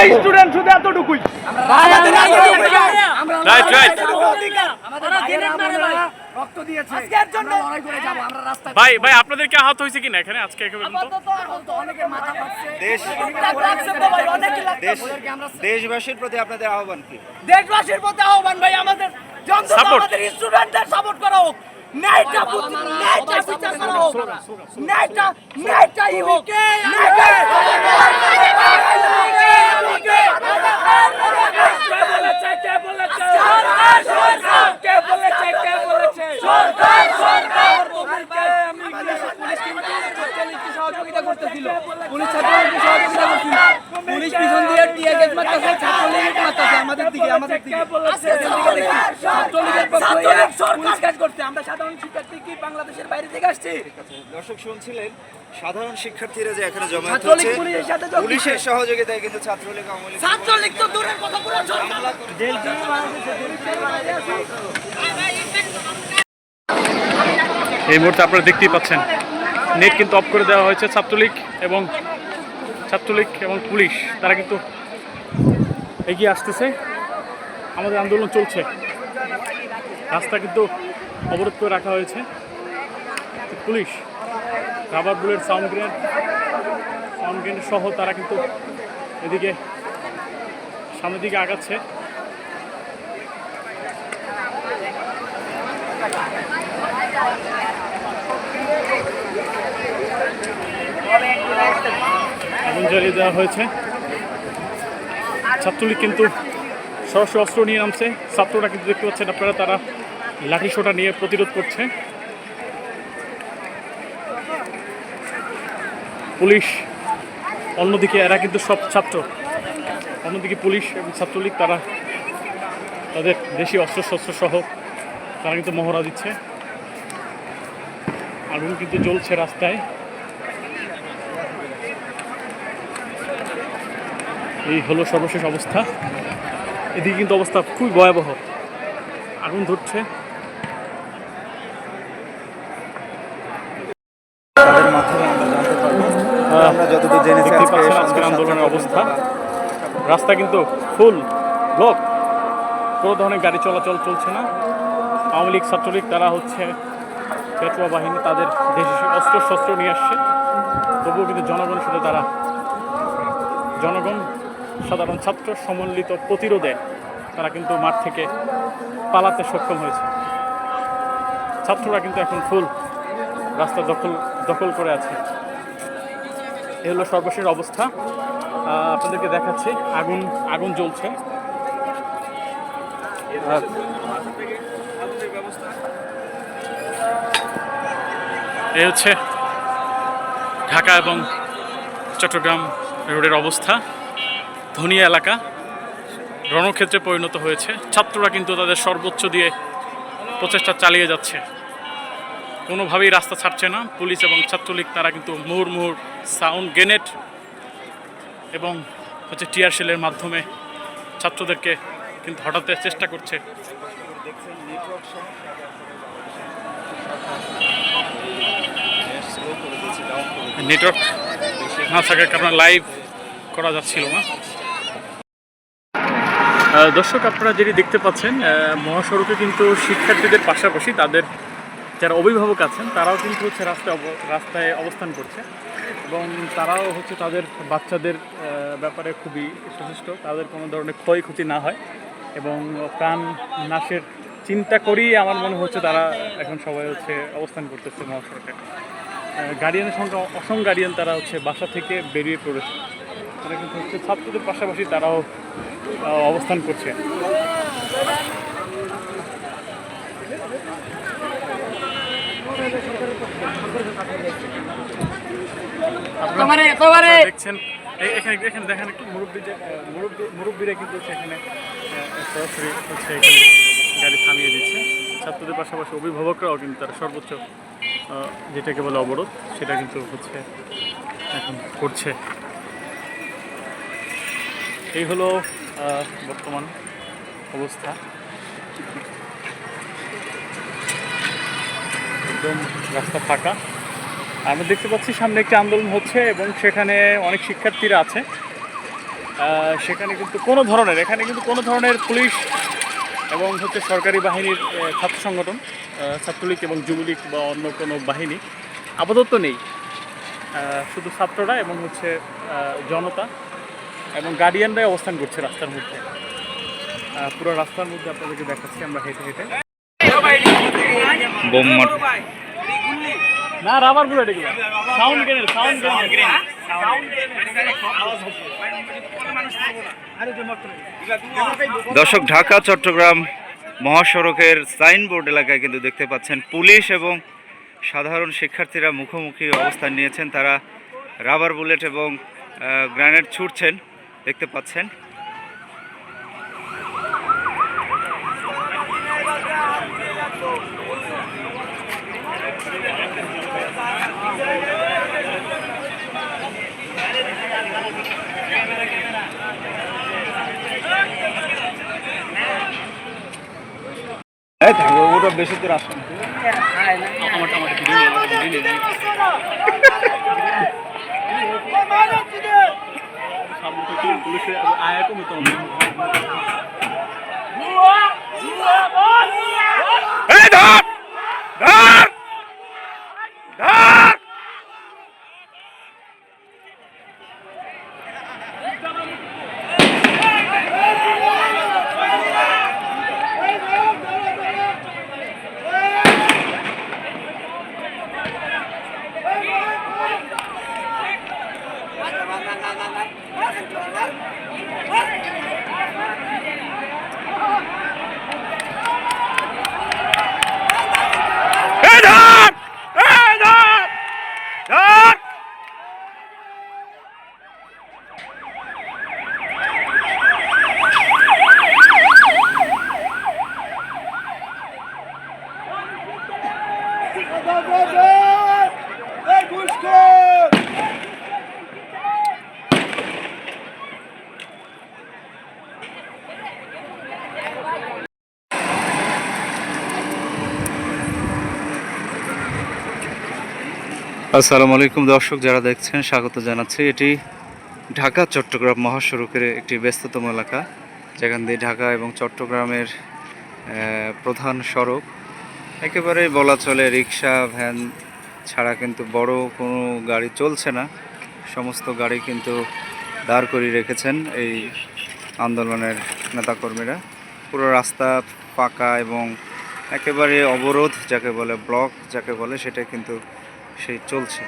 আমরা স্টুডেন্ট শুধু এতটুকুই। ভাই। রাইট রাইট আমাদের ভাইয়েরা বোনেরা রক্ত দিয়েছে। আমরা লড়াই করে যাব আমরা রাস্তায় ভাই ভাই আপনাদের কি আহত হয়েছে কিনা এখানে? আজকে দেশবাসীর প্রতি আপনাদের আহ্বান কি? দেশবাসীর প্রতি আহ্বান ভাই আমাদের আমাদের স্টুডেন্টদের সাপোর্ট করা হোক। ন্যায়টা ন্যায়টা বিচার করা হোক। ন্যায়টা হোক। ন্যায়টা টিয়ার গ্যাস মারতেছে আমাদের দিকে আমাদের দিকে। ছাত্রলীগের পক্ষ। কাজ করছে। আমরা সাধারণ শিক্ষার্থী কি বাংলাদেশের বাইরে থেকে আসছি? দর্শক শুনছিলেন সাধারণ শিক্ষার্থীরা যে এখানে জমা হচ্ছে পুলিশের সহযোগিতায় কিন্তু ছাত্রলীগ আওয়ামী ছাত্রলীগ তো দূরের কথা পুরো সরকার এই মুহূর্তে আপনারা দেখতেই পাচ্ছেন নেট কিন্তু অফ করে দেওয়া হয়েছে ছাত্রলীগ এবং ছাত্রলীগ এবং পুলিশ। তারা কিন্তু এগিয়ে আসতেছে। আমাদের আন্দোলন চলছে। রাস্তা কিন্তু অবরোধ করে রাখা হয়েছে। Police rubber bullet sound grenade sound grenade সহ তারা কিন্তু এদিকে সামনের দিকে আগাচ্ছে। আগুন জ্বালিয়ে দেওয়া হয়েছে। ছাত্রলীগ কিন্তু সরাসরি অস্ত্র নিয়ে নামছে। ছাত্ররা কিন্তু দেখতে পাচ্ছেন আপনারা, তারা লাঠি সোটা নিয়ে প্রতিরোধ করছে। পুলিশ, অন্যদিকে এরা কিন্তু সব ছাত্র। অন্যদিকে পুলিশ এবং ছাত্রলীগ, তারা তাদের দেশি অস্ত্রশস্ত্র সহ তারা কিন্তু মহড়া দিচ্ছে। আগুন কিন্তু জ্বলছে রাস্তায়। এই হলো সর্বশেষ অবস্থা। এদিকে কিন্তু অবস্থা খুবই ভয়াবহ। আগুন ধরছে। আজকের আন্দোলনের অবস্থা। রাস্তা কিন্তু ফুল ব্লক। কোনো ধরনের গাড়ি চলাচল চলছে না। আওয়ামী লীগ, ছাত্রলীগ, তারা হচ্ছে পেটুয়া বাহিনী, তাদের দেশি অস্ত্র শস্ত্র নিয়ে আসছে। তবুও কিন্তু জনগণের সাথে তারা। জনগণ সাধারণ ছাত্র সমন্বিত প্রতিরোধে তারা কিন্তু মাঠ থেকে পালাতে সক্ষম হয়েছে। ছাত্ররা কিন্তু এখন ফুল রাস্তা দখল দখল করে আছে। এ হলো সর্বশেষ অবস্থা। আপনাদেরকে দেখাচ্ছি, আগুন আগুন জ্বলছে। এ হচ্ছে ঢাকা এবং চট্টগ্রাম রোডের অবস্থা। ধনিয়া এলাকা। রণক্ষেত্রে পরিণত হয়েছে। ছাত্ররা কিন্তু তাদের সর্বোচ্চ দিয়ে প্রচেষ্টা চালিয়ে যাচ্ছে। কোনোভাবেই রাস্তা ছাড়ছে না। পুলিশ এবং ছাত্রলীগ তারা কিন্তু মুহুর মুহুর সাউন্ড গ্রেনেড এবং হচ্ছে টিয়ার শেলের মাধ্যমে ছাত্রদেরকে কিন্তু হটাতে চেষ্টা করছে। নেটওয়ার্ক না থাকার কারণে লাইভ করা যাচ্ছিল না। দর্শক, আপনারা যেটি দেখতে পাচ্ছেন মহাসড়কে কিন্তু শিক্ষার্থীদের পাশাপাশি তাদের যারা অভিভাবক আছেন, তারাও কিন্তু হচ্ছে রাস্তায় রাস্তায় অবস্থান করছে এবং তারাও হচ্ছে তাদের বাচ্চাদের ব্যাপারে খুবই সচেষ্ট। তাদের কোনো ধরনের ক্ষয়ক্ষতি না হয় এবং প্রাণ নাশের চিন্তা করেই আমার মনে হচ্ছে তারা এখন সবাই হচ্ছে অবস্থান করতেছে মহাসড়কে। গার্ডিয়ানের সংখ্যা অসম গার্ডিয়ান তারা হচ্ছে বাসা থেকে বেরিয়ে পড়েছে। তারা কিন্তু হচ্ছে ছাত্রদের পাশাপাশি তারাও অবস্থান করছে। দেখছেন এখানে এখানে দেখেন একটু মুরব্বী মুরব্বীরা কিন্তু এখানে সরাসরি হচ্ছে এখানে গাড়ি থামিয়ে দিচ্ছে। ছাত্রদের পাশাপাশি অভিভাবকরাও কিন্তু তারা সর্বোচ্চ যেটাকে বলে অবরোধ সেটা কিন্তু হচ্ছে এখন করছে। এই হলো বর্তমান অবস্থা। একদম রাস্তা ফাঁকা। আমরা দেখতে পাচ্ছি সামনে একটি আন্দোলন হচ্ছে এবং সেখানে অনেক শিক্ষার্থীরা আছে। সেখানে কিন্তু কোনো ধরনের, এখানে কিন্তু কোনো ধরনের পুলিশ এবং হচ্ছে সরকারি বাহিনীর ছাত্র সংগঠন ছাত্রলীগ এবং যুবলীগ বা অন্য কোনো বাহিনী আপাতত নেই। শুধু ছাত্ররা এবং হচ্ছে জনতা। এবং গার্ডিয়ানরাই অবস্থান করছে রাস্তার মধ্যে। পুরো রাস্তার মধ্যে আপনাদেরকে দেখাচ্ছি আমরা হেঁটে হেঁটে। না রাবার বুলেট এগুলো সাউন্ড গ্রেনেড সাউন্ড গ্রেনেড দর্শক ঢাকা চট্টগ্রাম মহাসড়কের সাইনবোর্ড এলাকায় কিন্তু দেখতে পাচ্ছেন পুলিশ এবং সাধারণ শিক্ষার্থীরা মুখোমুখি অবস্থান নিয়েছেন। তারা রাবার বুলেট এবং গ্রানেড ছুটছেন দেখতে পাচ্ছেন। ওটা বেশি দূর আসে। আমার আমার সামনে থেকে পুলিশের আয়া কমে তো এই ধর ধর ধর এই ধর এই ধর ধর আসসালামু আলাইকুম দর্শক, যারা দেখছেন, স্বাগত জানাচ্ছি। এটি ঢাকা, চট্টগ্রাম মহাসড়কের একটি ব্যস্ততম এলাকা, যেখান দিয়ে ঢাকা এবং চট্টগ্রামের প্রধান সড়ক। একেবারে বলা চলে রিক্সা, ভ্যান ছাড়া কিন্তু বড় কোনো গাড়ি চলছে না। সমস্ত গাড়ি কিন্তু দাঁড় করিয়ে রেখেছেন এই আন্দোলনের নেতাকর্মীরা। পুরো রাস্তা পাকা এবং একেবারে অবরোধ, যাকে বলে ব্লক, যাকে বলে সেটা কিন্তু সেই চলছে।